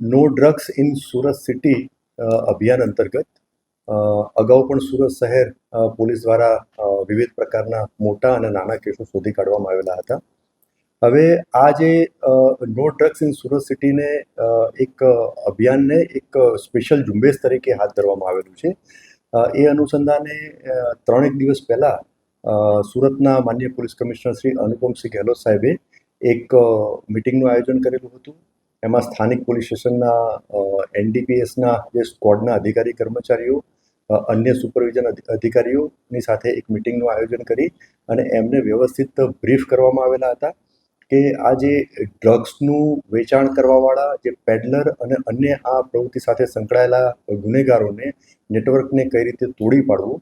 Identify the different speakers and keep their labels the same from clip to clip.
Speaker 1: No drugs in Surat city અભિયાન અંતર્ગત. અગાઉ પણ સુરત શહેર પોલીસ દ્વારા વિવિધ પ્રકારના મોટા અને નાના કેસો શોધી કાઢવામાં આવેલા હતા. હવે આ જે નો ડ્રગ્સ ઇન સુરત સિટીને એક અભિયાનને એક સ્પેશિયલ ઝુંબેશ તરીકે હાથ ધરવામાં આવેલું છે. એ અનુસંધાને ત્રણેક દિવસ પહેલાં સુરતના માન્ય પોલીસ કમિશનર શ્રી અનુપમસિંહ ગેહલોત સાહેબે એક મિટિંગનું આયોજન કરેલું હતું. એમાં સ્થાનિક પોલીસ સ્ટેશનના એનડીપીએસના જે સ્કોડના અધિકારી કર્મચારીઓ અન્ય સુપરવિઝન અધિકારીઓની સાથે એક મિટિંગનું આયોજન કરી અને એમને વ્યવસ્થિત બ્રીફ કરવામાં આવેલા હતા કે આ જે ડ્રગ્સનું વેચાણ કરવાવાળા, જે પેડલર અને અન્ય આ પ્રવૃત્તિ સાથે સંકળાયેલા ગુનેગારોને નેટવર્કને કઈ રીતે તોડી પાડવું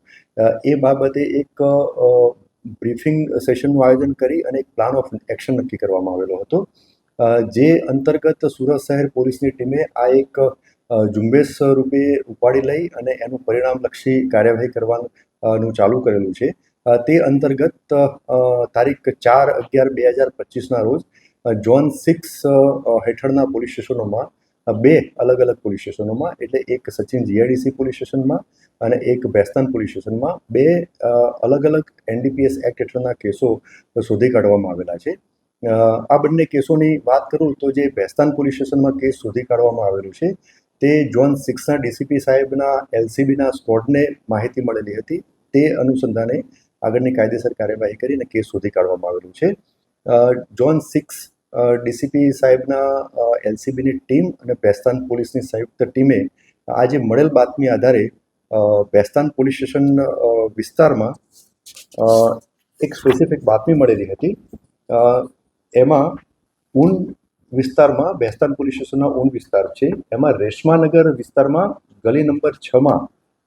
Speaker 1: એ બાબતે એક બ્રીફિંગ સેશનનું આયોજન કરી અને એક પ્લાન ઓફ એક્શન નક્કી કરવામાં આવેલો હતો. જે અંતર્ગત સુરત શહેર પોલીસની ટીમે આ એક ઝુંબેશ રૂપે ઉપાડી લઈ અને એનું પરિણામલક્ષી કાર્યવાહી કરવાનું ચાલુ કરેલું છે. તે અંતર્ગત તારીખ ચાર અગિયાર બે હજાર પચીસના રોજ ઝોન સિક્સ હેઠળના પોલીસ સ્ટેશનોમાં બે અલગ અલગ પોલીસ સ્ટેશનોમાં, એટલે એક સચિન જીઆઈડીસી પોલીસ સ્ટેશનમાં અને એક બેસ્તાન પોલીસ સ્ટેશનમાં બે અલગ અલગ એનડીપીએસ એક્ટ હેઠળના કેસો શોધી કાઢવામાં આવેલા છે. આ બંને કેસોની વાત કરું તો જે ભેસ્તાન પોલીસ સ્ટેશનમાં કેસ શોધી કાઢવામાં આવેલું છે તે ઝોન સિક્સના ડીસીપી સાહેબના એલસીબીના સ્કોડને માહિતી મળેલી હતી. તે અનુસંધાને આગળની કાયદેસર કાર્યવાહી કરીને કેસ શોધી કાઢવામાં આવેલું છે. ઝોન સિક્સ ડીસીપી સાહેબના એલસીબીની ટીમ અને પેસ્તાન પોલીસની સંયુક્ત ટીમે આજે મળેલ બાતમી આધારે અ, બેસ્તાન પોલીસ સ્ટેશન વિસ્તારમાં એક સ્પેસિફિક બાતમી મળેલી હતી. એમાં ઊન વિસ્તારમાં, બેસ્તાન પોલીસ સ્ટેશનનો ઊન વિસ્તાર છે. એમાં રેશમાનગર વિસ્તારમાં ગલી નંબર છમાં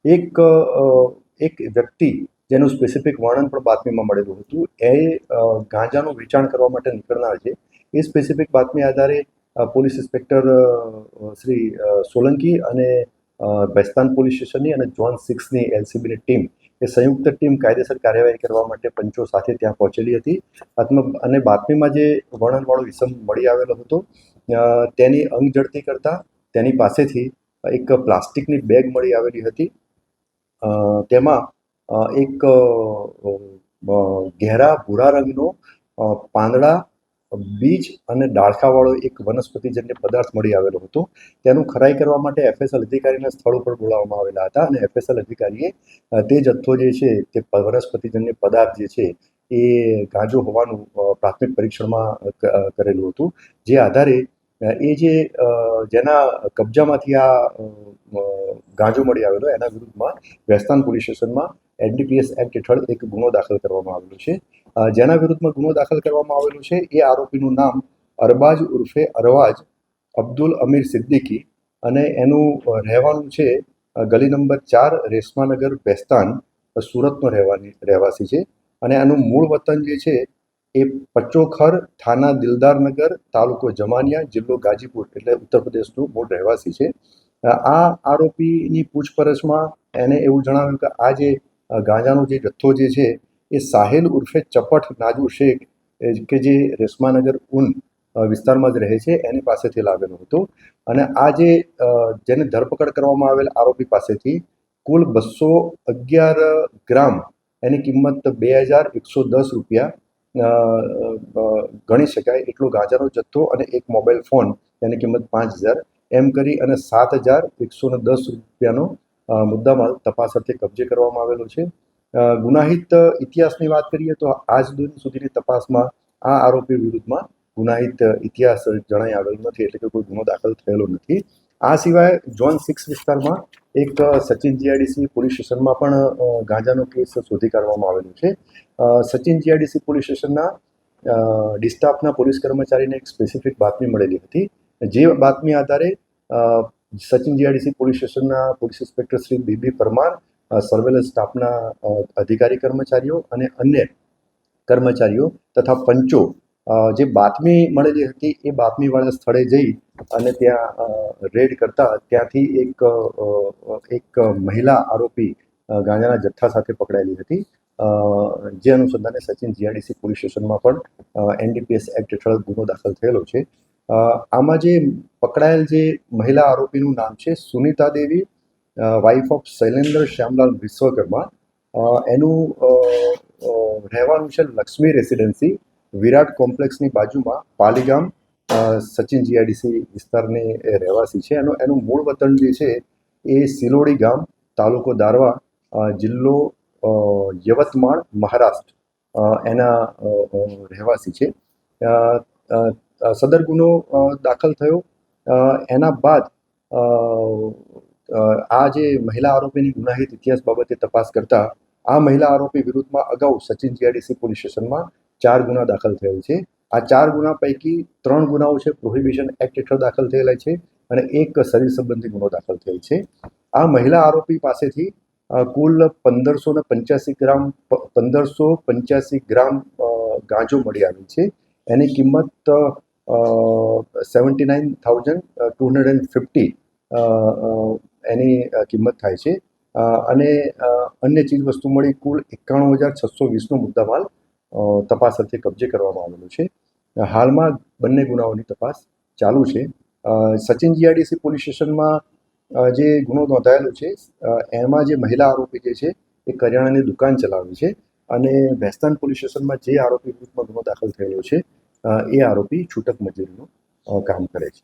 Speaker 1: એક એક વ્યક્તિ જેનું સ્પેસિફિક વર્ણન પણ બાતમીમાં મળેલું હતું. એ ગાંજાનું વેચાણ કરવા માટે નીકળનાર છે. એ સ્પેસિફિક બાતમી આધારે પોલીસ ઇન્સ્પેક્ટર શ્રી સોલંકી અને બેસ્તાન પોલીસ સ્ટેશનની અને જોન સિક્સની એલસીબીની ટીમ એ સંયુક્ત ટીમ કાયદેસર કાર્યવાહી કરવા માટે પંચો સાથે ત્યાં પહોંચેલી હતી. આત્મ, અને બાતમીમાં જે વર્ણનવાળો ઇસમ મળી આવેલો હતો તેની અંગ જડતી કરતાં તેની પાસેથી એક પ્લાસ્ટિકની બેગ મળી આવેલી હતી. તેમાં એક ઘેરા ભૂરા રંગનો પાંદડા બીજ અને ડાળખાવાળો એક વનસ્પતિજન્ય પદાર્થ મળી આવેલો હતો. તેનું ખરાઈ કરવા માટે એફએસએલ અધિકારીને સ્થળ ઉપર બોલાવવામાં આવેલા હતા અને એફએસએલ અધિકારીએ તે જથ્થો જે છે, તે વનસ્પતિજન્ય પદાર્થ જે છે, એ ગાંજો હોવાનું પ્રાથમિક પરીક્ષણમાં કરેલું હતું. જે આધારે એ જે જેના કબજામાંથી આ ગાંજો મળી આવેલો, એના વિરુદ્ધમાં વેસ્તાન પોલીસ સ્ટેશનમાં એનડીપીએસ એક્ટ હેઠળ એક ગુનો દાખલ કરવામાં આવેલો છે. જેના વિરુદ્ધમાં ગુનો દાખલ કરવામાં આવેલો છે, એ આરોપીનું નામ અરબાજ ઉર્ફે અરવાજ અબ્દુલ અમીર સિદ્દીકી અને એનું રહેવાનું છે ગલી નંબર ચાર રેશમાનગર બેસ્તાન સુરતનો રહેવાની, રહેવાસી છે. અને આનું મૂળ વતન જે છે, એ પચોખર થાના દિલદારનગર તાલુકો જમાનિયા જિલ્લો ગાજીપુર એટલે ઉત્તર પ્રદેશનું મૂળ રહેવાસી છે. આ આરોપીની પૂછપરછમાં એને એવું જણાવ્યું કે આ જે ગાંજાનો જે જથ્થો જે છે એ સાહેલ ઉર્ફે ચપટ નાજુ શેખ કે જે રેશમાનગર ઉન વિસ્તારમાં જ રહે છે, એની પાસેથી લાવેલો હતો. અને આ જે જેને ધરપકડ કરવામાં આવેલ આરોપી પાસેથી કુલ બસો અગિયાર ગ્રામ એની કિંમત બે હજાર એકસો દસ રૂપિયા ગણી શકાય એટલો ગાંજાનો જથ્થો અને એક મોબાઈલ ફોન એની કિંમત પાંચ હજાર. એમ કરી અને સાત હજાર એકસો દસ રૂપિયાનો મુદ્દામાં તપાસ અર્થે કબજે કરવામાં આવેલો છે. ગુનાહિત ઇતિહાસની વાત કરીએ તો આજ દિન સુધીની તપાસમાં આ આરોપી વિરુદ્ધમાં ગુનાહિત ઇતિહાસ જણાઈ આવેલો નથી, એટલે કે કોઈ ગુનો દાખલ થયેલો નથી. આ સિવાય ઝોન સિક્સ વિસ્તારમાં એક સચિન જીઆઈડીસી પોલીસ સ્ટેશનમાં પણ ગાંજાનો કેસ શોધી કાઢવામાં આવેલો છે. સચિન જીઆઈડીસી પોલીસ સ્ટેશનના ડિસ્ટાફના પોલીસ કર્મચારીને એક સ્પેસિફિક બાતમી મળેલી હતી. જે બાતમી આધારે સચિન જીઆઈડીસી પોલીસ સ્ટેશનના police inspector Shri B B Parmar surveillance સ્ટાફના અધિકારી કર્મચારીઓ અને અન્ય કર્મચારીઓ તથા પંચો જે બાતમી મળેલી હતી એ બાતમીવાળા સ્થળે જઈ અને ત્યાં રેડ કરતા ત્યાંથી એક એક મહિલા આરોપી ગાંજાના જથ્થા સાથે પકડાયેલી હતી. જે અનુસંધાને સચિન જીઆરડીસી પોલીસ સ્ટેશનમાં પણ એનડીપીએસ એક્ટ હેઠળ ગુનો દાખલ થયેલો છે. આમાં જે પકડાયેલ જે મહિલા આરોપીનું નામ છે, સુનિતા દેવી વાઇફ ઓફ શૈલેન્દ્ર શ્યામલાલ વિશ્વકર્મા. એનું રહેવાનું છે લક્ષ્મી રેસિડેન્સી વિરાટ કોમ્પ્લેક્સની બાજુમાં, પાલીગામ સચિન જીઆઈડીસી વિસ્તારની રહેવાસી છે. એનું એનું મૂળ વતન જે છે એ સિલોડી ગામ, તાલુકો દારવા જિલ્લો યવતમાળ, મહારાષ્ટ્ર એના રહેવાસી છે. સદર ગુનો દાખલ થયો. એના બાદ આ જે મહિલા આરોપીની ગુનાહિત ઇતિહાસ બાબતે તપાસ કરતા આ મહિલા આરોપી વિરુદ્ધમાં અગાઉ સચિન જીઆઈડીસી પોલીસ સ્ટેશનમાં ચાર ગુના દાખલ થયેલ છે. આ ચાર ગુના પૈકી ત્રણ ગુનાઓ છે પ્રોહિબિશન એક્ટ હેઠળ દાખલ થયેલા છે અને એક શરીર સંબંધી ગુનો દાખલ થયેલ છે. આ મહિલા આરોપી પાસેથી કુલ પંદરસો ને પંચ્યાસી ગ્રામ પંદરસો પંચ્યાસી ગ્રામ ગાંજો મળી આવી છે. એની કિંમત seventy nine thousand two hundred and fifty એની કિંમત થાય છે. અને અન્ય ચીજ વસ્તુ મળી કુલ એકાણું હજાર છસો વીસનો મુદ્દામાલ તપાસ અર્થે કબજે કરવામાં આવેલો છે. હાલમાં બંને ગુનાઓની તપાસ ચાલુ છે. સચિન જીઆરડીસી પોલીસ સ્ટેશનમાં જે ગુનો નોંધાયેલો છે એમાં જે મહિલા આરોપી જે છે, એ કરિયાણાની દુકાન ચલાવે છે અને ભેસ્તાન પોલીસ સ્ટેશનમાં જે આરોપી વિરુદ્ધમાં ગુનો દાખલ થયેલો છે એ આરોપી છૂટક મજૂરીનું કામ કરે છે.